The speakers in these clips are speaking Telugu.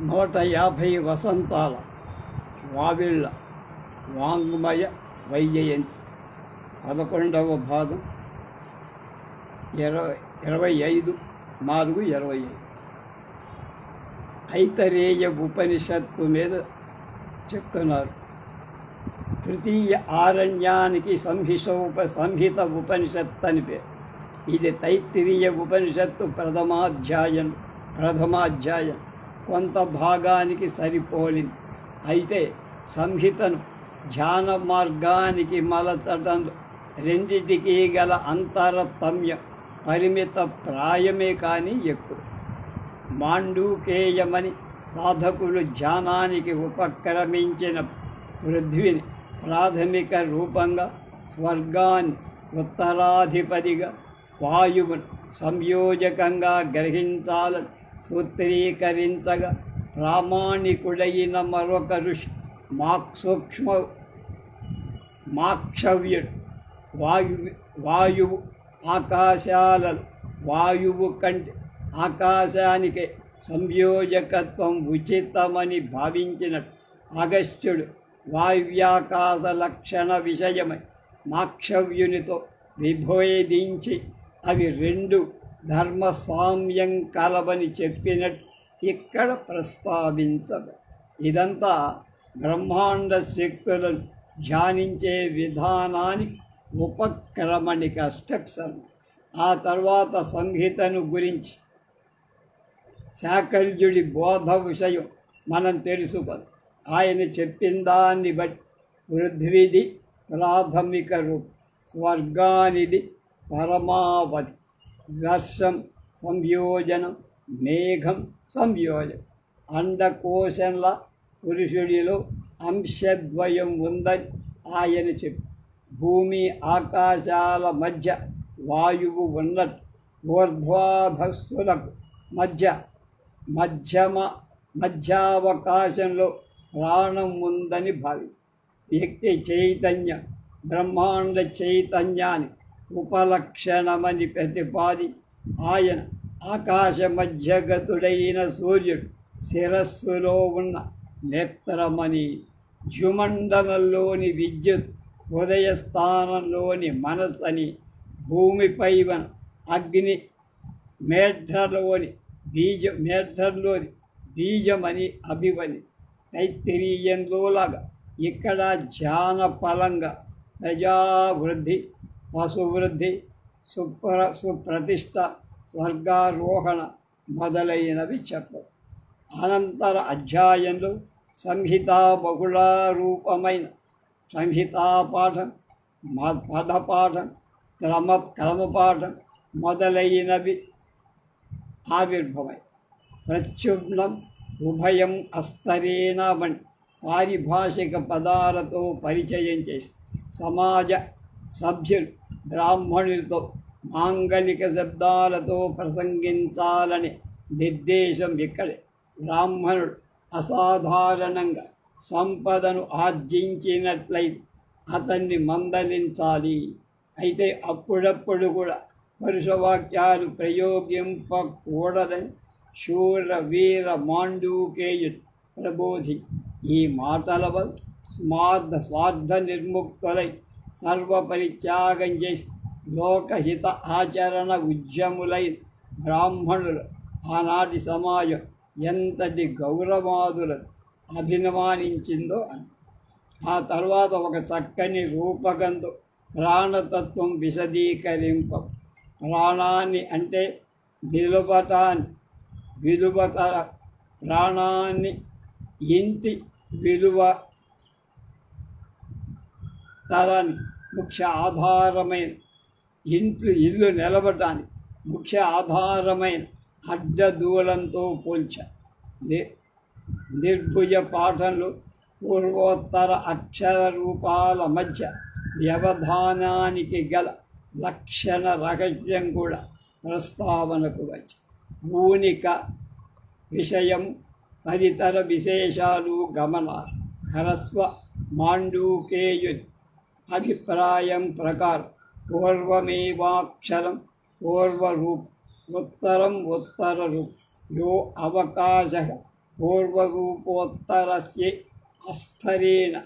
నూట యాభై వసంతాల వావిళ్ళ వాంగ్మయ వైజయంతి. పదకొండవ భాగం. ఇరవై ఇరవై ఐదు నాలుగు ఇరవై ఐదు. ఐతరేయ ఉపనిషత్తు మీద చెప్తున్నారు. తృతీయ ఆరణ్యానికి సంహిషోప సంహిత ఉపనిషత్తు అని పేరు. ఇది తైత్తిరీయ ఉపనిషత్తు ప్రథమాధ్యాయం ప్రథమాధ్యాయం. కొంత భాగానికి సరిపోలింది అయితే సంహితను ధ్యాన మార్గానికి మలచటం రెండిటికి గల అంతరతమ్యం పరిమిత ప్రాయమే కానీ ఎక్కువ. మాండూకేయమని సాధకులు ధ్యానానికి ఉపక్రమించిన పృథ్వీని ప్రాథమిక రూపంగా స్వర్గాన్ని ఉత్తరాధిపతిగా వాయువును సంయోజకంగా గ్రహించాలని సూత్రీకరించగా ప్రామాణికుడైన మరొక ఋషి మాక్సూక్ష్మ మాక్షవ్యుడు. వాయువు వాయువు ఆకాశాలలో వాయువు కంటే ఆకాశానికి సంయోజకత్వం ఉచితమని భావించినట్టు అగస్త్యుడు వాయువ్యాకాశ లక్షణ విషయమై మాక్షవ్యునితో విభేదించి అవి రెండు ధర్మస్వామ్యం కలవని చెప్పినట్టు ఇక్కడ ప్రస్తావించదు. ఇదంతా బ్రహ్మాండ శక్తులను ధ్యానించే విధానానికి ఉపక్రమణిక స్టెప్స్ ఆ తర్వాత సంహితను గురించి శాకల్యుడి బోధ విషయం మనం తెలుసుకోదు ఆయన చెప్పిన దాన్ని బట్టి పృథ్వీది ప్రాథమిక రూపం స్వర్గానిది పరమావధి. వర్షం సంయోజనం మేఘం సంయోజనం అండకోశంల పురుషుడిలో అంశద్వయం ఉందని ఆయన చెప్పి భూమి ఆకాశాల మధ్య వాయువు ఉన్నట్టు ఊర్ధ్వాధస్సులకు మధ్య మధ్యమ మధ్యావకాశంలో ప్రాణం ఉందని భావి వ్యక్తి చైతన్యం బ్రహ్మాండ చైతన్యాన్ని ఉపలక్షణమని ప్రతిపాది ఆయన ఆకాశ మధ్యగతుడైన సూర్యుడు. శిరస్సులో ఉన్న నేత్రమని ద్యుమండలంలోని విద్యుత్ ఉదయస్థానంలోని మనస్సని భూమిపై అగ్ని మేఢలోని బీజ మేఢలోని బీజమని అభివని తైత్తిరీయంలోలాగా ఇక్కడ ధ్యాన ఫలంగా ప్రజావృద్ధి పశువృద్ధి సుప్ర సుప్రతిష్ట స్వర్గారోహణ మొదలైనవి చెప్పు. అనంతర అధ్యాయంలో సంహితా బహుళారూపమైన సంహితా పాఠం మ- పదపాఠం క్రమ క్రమపాఠం మొదలైనవి ఆవిర్భవై. ప్రత్యుమ్నం ఉభయం అస్తరేణ వంటి పారిభాషిక పదాలతో పరిచయం చేసి సమాజ సభ్యులు బ్రాహ్మణులతో మాంగళిక శబ్దాలతో ప్రసంగించాలని నిర్దేశం ఇక్కడే. బ్రాహ్మణుడు అసాధారణంగా సంపదను ఆర్జించినట్లయితే అతన్ని మందలించాలి. అయితే అప్పుడప్పుడు కూడా పరుషవాక్యాలు ప్రయోగింపకూడదని శూర వీర మాండూకేయుడు ప్రబోధి ఈ మాటల వల్ల స్మార్థ స్వార్థ నిర్ముక్తులై సర్వపరిత్యాగం చేసి లోకహిత ఆచరణ ఉద్యములై బ్రాహ్మణులు ఆనాటి సమాజం ఎంతటి గౌరవాదులను అభిమానించిందో అని. ఆ తర్వాత ఒక చక్కని రూపకంతో ప్రాణతత్వం విశదీకరింప ప్రాణాన్ని అంటే విలువటాన్ని విలువతర ప్రాణాన్ని ఇంటి విలువ తరాన్ని ముఖ్య ఆధారమైన ఇంట్లో ఇల్లు నిలబడడానికి ముఖ్య ఆధారమైన అడ్డదూలంతో పోల్చ. ని- నిర్భుజ పాఠంలో పూర్వోత్తర అక్షర రూపాల మధ్య వ్యవధానానికి గల లక్షణ రహస్యం కూడా ప్రస్తావనకు వచ్చి. భూనిక విషయం తదితర విశేషాలు గమనాలు హరస్వ మాండూకేయు అభిప్రాయం ప్రకారం పూర్వమేవాక్షరం పూర్వరూప్ ఉత్తరం ఉత్తరరూప్ యో అవకాశ పూర్వరూపోత్తరస్య అస్థరేణ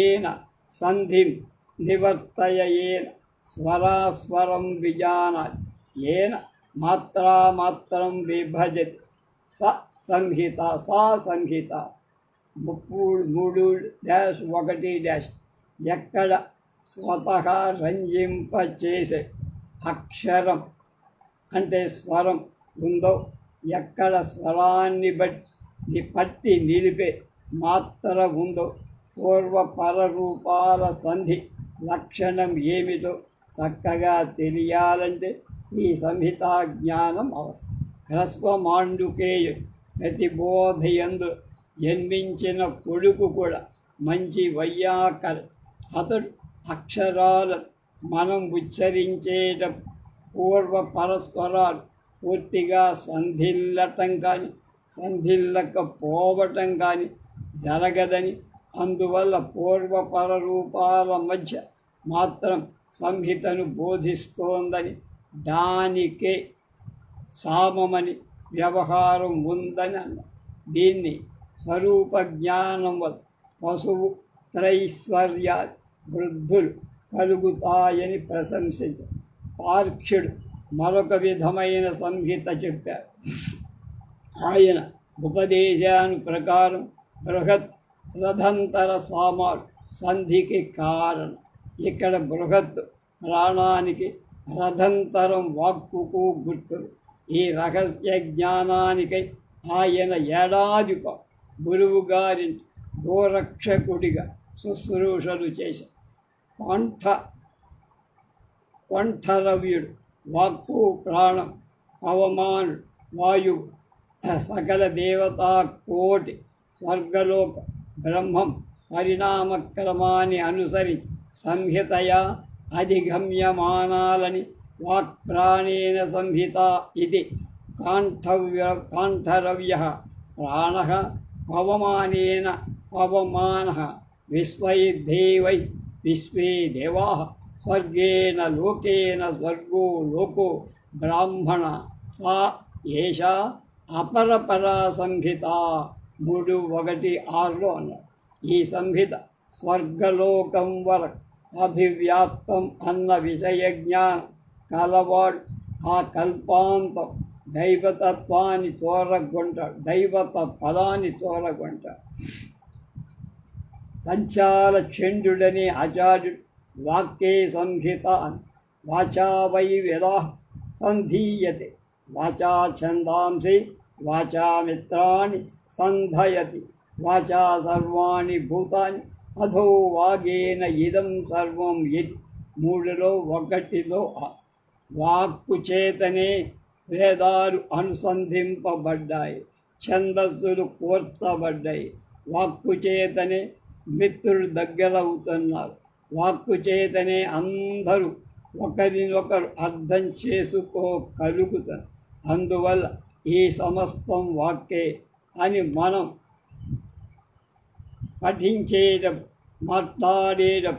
ఏన సంధిం నివర్తయేన స్వరాస్వరం విజానాతి ఏన మాత్రామాత్రం విభజతి స సంహిత సా సంహిత ముప్పుడు మూడు డాష్ ఒకటి డాష్ ఎక్కడ స్వతహా రంజింపచేసే అక్షరం అంటే స్వరం ఉందో ఎక్కడ స్వరాన్ని బట్టి పట్టి నిలిపే మాత్ర ఉందో పూర్వ పరరూపాల సంధి లక్షణం ఏమిటో చక్కగా తెలియాలంటే ఈ సంహితా జ్ఞానం అవసరం. హ్రస్వమాండుకేయు ప్రతిబోధయందు జన్మించిన కొడుకు కూడా మంచి వయ్యాకర్ అతడు అక్షరాలు మనం ఉచ్చరించేట పూర్వ పరస్పరాలు పూర్తిగా సంధిల్లటం కానీ సంధిల్లకపోవటం కానీ జరగదని అందువల్ల పూర్వపర రూపాల మధ్య మాత్రం సంహితను బోధిస్తోందని దానికే సామమని వ్యవహారం ఉందని అన్న. దీన్ని స్వరూప జ్ఞానం వల్ల పశువు త్రైశ్వర్యాలు వృద్ధులు కలుగుతాయని ప్రశంసించారు పార్క్షుడు మరొక విధమైన సంహిత చెప్పారు. ఆయన ఉపదేశాను ప్రకారం బృహత్ రథంతర సామాలు సంధికి కారణం. ఇక్కడ బృహత్ ప్రాణానికి రథంతరం వాక్కుకు గుర్తులు. ఈ రహస్య జ్ఞానానికై ఆయన ఏడాది గురువుగారి గోరక్షకుడిగా శుశ్రూషలు చేశారు. కంఠ కంఠరవ్యుడు వాక్కు ప్రాణం పవమానుడు వాయువు సకల దేవతా కోటి స్వర్గలోక బ్రహ్మం పరిణామక్రమాన్ని అనుసరించి సంహితయా అధిగమ్యమానాలని వాక్ప్రాణేన సంహిత ఇది. కాంఠవ్య కాంఠరవ్య ప్రాణ పవమానేన పవమాన విశ్వైర్దేవై విశ్వే దేవా స్వర్గేణ లోకేన స్వర్గో లోకో బ్రాహ్మణ. సా ఏష అపరపరా సంహిత. మూడు ఒకటి ఆరులో అన్నారు ఈ సంహిత స్వర్గలోకం వరకు అభివ్యాప్తం అన్న విషయ జ్ఞానం కలవాడు ఆ కల్పాంతం దైవతత్వాన్ని చోరగొంటాడు దైవత పదాన్ని చోరగొంటాడు సంచాల చండుడనే ఆచార్యుడు వాక్యే సంహిత. వాచా వై వేదా సంధీయతే. వాచా ఛందాంసి వాచా మిత్రాన్ని సంధయతి. వాచా సర్వాణి భూతాన్ని అధో వాగేన ఇదం సర్వం ఇది మూడులో ఒకటిలో వాక్కు చేతనే వేదాలు అనుసంధింపబడ్డాయి. ఛందస్సులు కోర్చబడ్డాయి. వాక్కు చేతనే మిత్రులు దగ్గరవుతున్నారు. వాక్కు చేతనే అందరూ ఒకరినొకరు అర్థం చేసుకోగలుగుతారు. అందువల్ల ఈ సమస్తం వాక్కే అని మనం పఠించేటం మాట్లాడేటం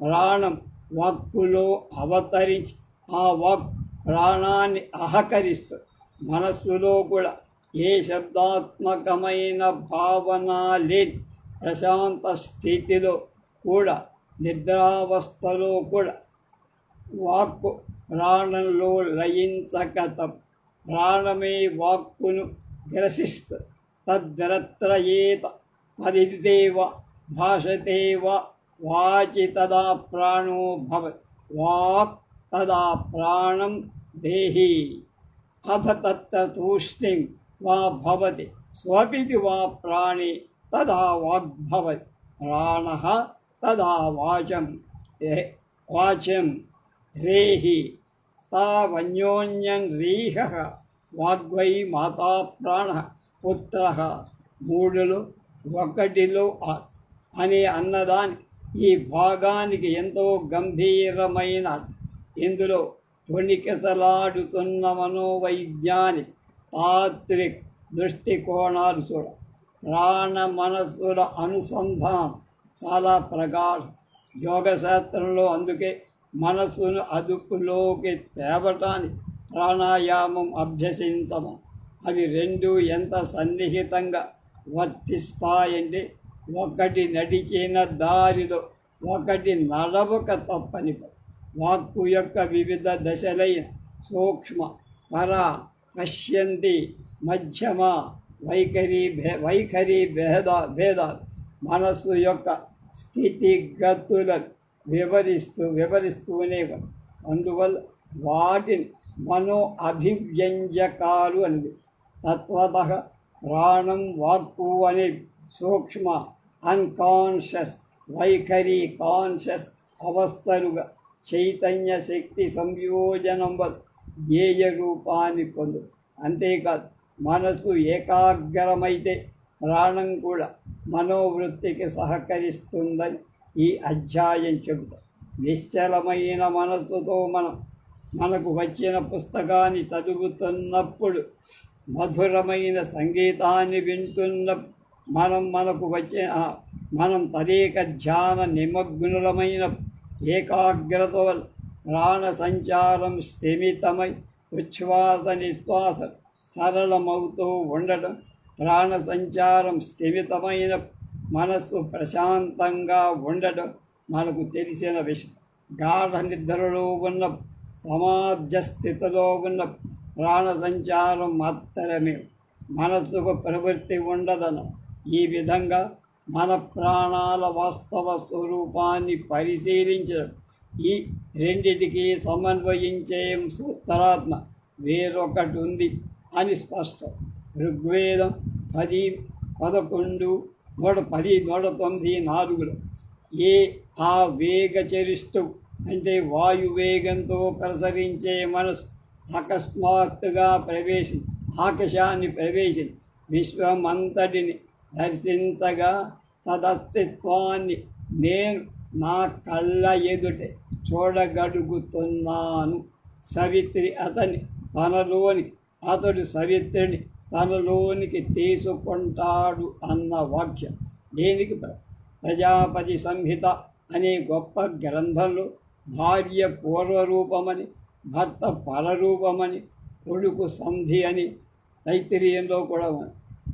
ప్రాణం వాక్కులో అవతరించి ఆ వాక్ ప్రాణాన్ని అహకరిస్తుంది. మనస్సులో కూడా ఏ శబ్దాత్మకమైన భావన లేదు ప్రశాంత స్థితిలో కూడా నిద్రావస్థలో కూడా వాక్కు ప్రాణంలో లయించక ప్రాణమే వాక్కును గ్రసిస్తుంది తద్రత్రయేత తదిదేవ భాషతేవ వాచి తదా ప్రాణో భవ వాక్ తదా ప్రాణం దేహి. అథ తత్ర తూష్ణిం వా భవతి స్వపితి వా ప్రాణి తదా వాగ్భవ ప్రాణ తదా వాచం. వాచం రేహి. తావన్యోన్యం రీహ. వాగ్వై మాతా ప్రాణ పుత్ర. మూడులు ఒకటిలో ఆ- అనే అన్నదాని ఈ భాగానికి ఎంతో గంభీరమైన ఇందులో తొణికెసలాడుతున్న మనోవైజ్ఞాని తాత్విక్ దృష్టికోణాలు చూడ. ప్రాణ మనస్సుల అనుసంధానం. చాలా ప్రగాఢం యోగశాస్త్రంలో అందుకే మనస్సును అదుపులోకి తేవటాన్ని ప్రాణాయామం అభ్యసించము. అవి రెండు ఎంత సన్నిహితంగా వర్తిస్తాయంటే ఒకటి నడిచిన దారిలో ఒకటి నడవక తప్పని వాక్కు యొక్క వివిధ దశలైన సూక్ష్మ పర పశ్యంతి మధ్యమ వైఖరి భే వైఖరి భేద భేదాలు మనస్సు యొక్క స్థితిగతులను వివరిస్తూ వివరిస్తూనే ఉంది. అందువల్ల వాటిని మనో అభివ్యంజకాలు అనేది తత్వత ప్రాణం వాక్కు అనే సూక్ష్మ అన్కాన్షియస్ వైఖరి కాన్షియస్ అవస్థలుగా చైతన్య శక్తి సంయోజనం వల్ల ధ్యేయ రూపాన్ని పొందు అంతేకాదు మనసు ఏకాగ్రమైతే ప్రాణం కూడా మనోవృత్తికి సహకరిస్తుందని ఈ అధ్యాయం చెబుతాం. నిశ్చలమైన మనస్సుతో మనం మనకు వచ్చిన పుస్తకాన్ని చదువుతున్నప్పుడు మధురమైన సంగీతాన్ని వింటున్న మనం మనకు వచ్చిన మనం తదేక ధ్యాన నిమగ్నులమైన ఏకాగ్రత వల్ల ప్రాణ సంచారం స్థిమితమై ఉచ్ఛ్వాస నిశ్వాస సరళమవుతూ ఉండడం ప్రాణ సంచారం స్థిమితమైన మనస్సు ప్రశాంతంగా ఉండడం మనకు తెలిసిన విషయం. గాఢ నిద్రలో ఉన్న సమాజ స్థితిలో ఉన్న ప్రాణ సంచారం మాత్రమే. మనస్సుకు ప్రవృత్తి ఉండదను. ఈ విధంగా మన ప్రాణాల వాస్తవ స్వరూపాన్ని పరిశీలించడం ఈ రెండిటికి సమన్వయించే సూత్రాత్మ వేరొకటి ఉంది. అని స్పష్టం. ఋగ్వేదం పది పదకొండు నూట పది నూట తొమ్మిది నాలుగులో ఏ ఆ వేగచరిస్తూ అంటే వాయువేగంతో ప్రసరించే మనసు అకస్మాత్తుగా ప్రవేశి ఆకాశాన్ని ప్రవేశించి విశ్వమంతటిని దర్శించగా తదస్తిత్వాన్ని నేను నా కళ్ళ ఎదుటే చూడగడుగుతున్నాను. సవిత్రి అతని తనలోనికి అతడు సవిత్రిని తనలోనికి తీసుకుంటాడు అన్న వాక్యం. దీనికి ప్ర- ప్రజాపతి సంహిత అనే గొప్ప గ్రంథంలో భార్య పూర్వరూపమని భర్త పరరూపమని కొడుకు సంధి అని తైత్రీయంలో కూడా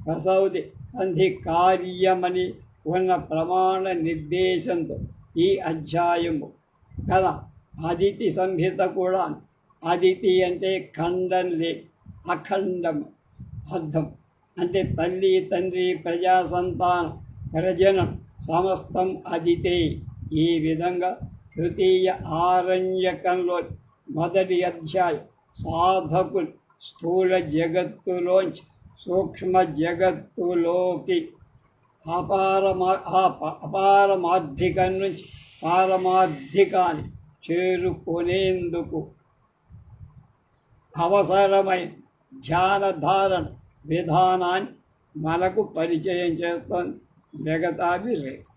ప్రసౌది సంధి కార్యమని ఉన్న ప్రమాణ నిర్దేశంతో ఈ అధ్యాయము కదా అదితి సంహిత కూడా అదితి అంటే ఖండం లేదు అఖండం అర్థం అంటే తల్లి తండ్రి ప్రజా సంతానం ప్రజనం సమస్తం అదితే. ఈ విధంగా తృతీయ ఆరణ్యకంలో మొదటి అధ్యాయం సాధకులు స్థూల జగత్తులోంచి సూక్ష్మ జగత్తులోకి అపారమా అపారమార్థికం నుంచి పారమార్థికాన్ని చేరుకునేందుకు అవసరమైన ధ్యానధారణ విధానాన్ని మనకు పరిచయం చేస్తోంది మిగతావి రేపు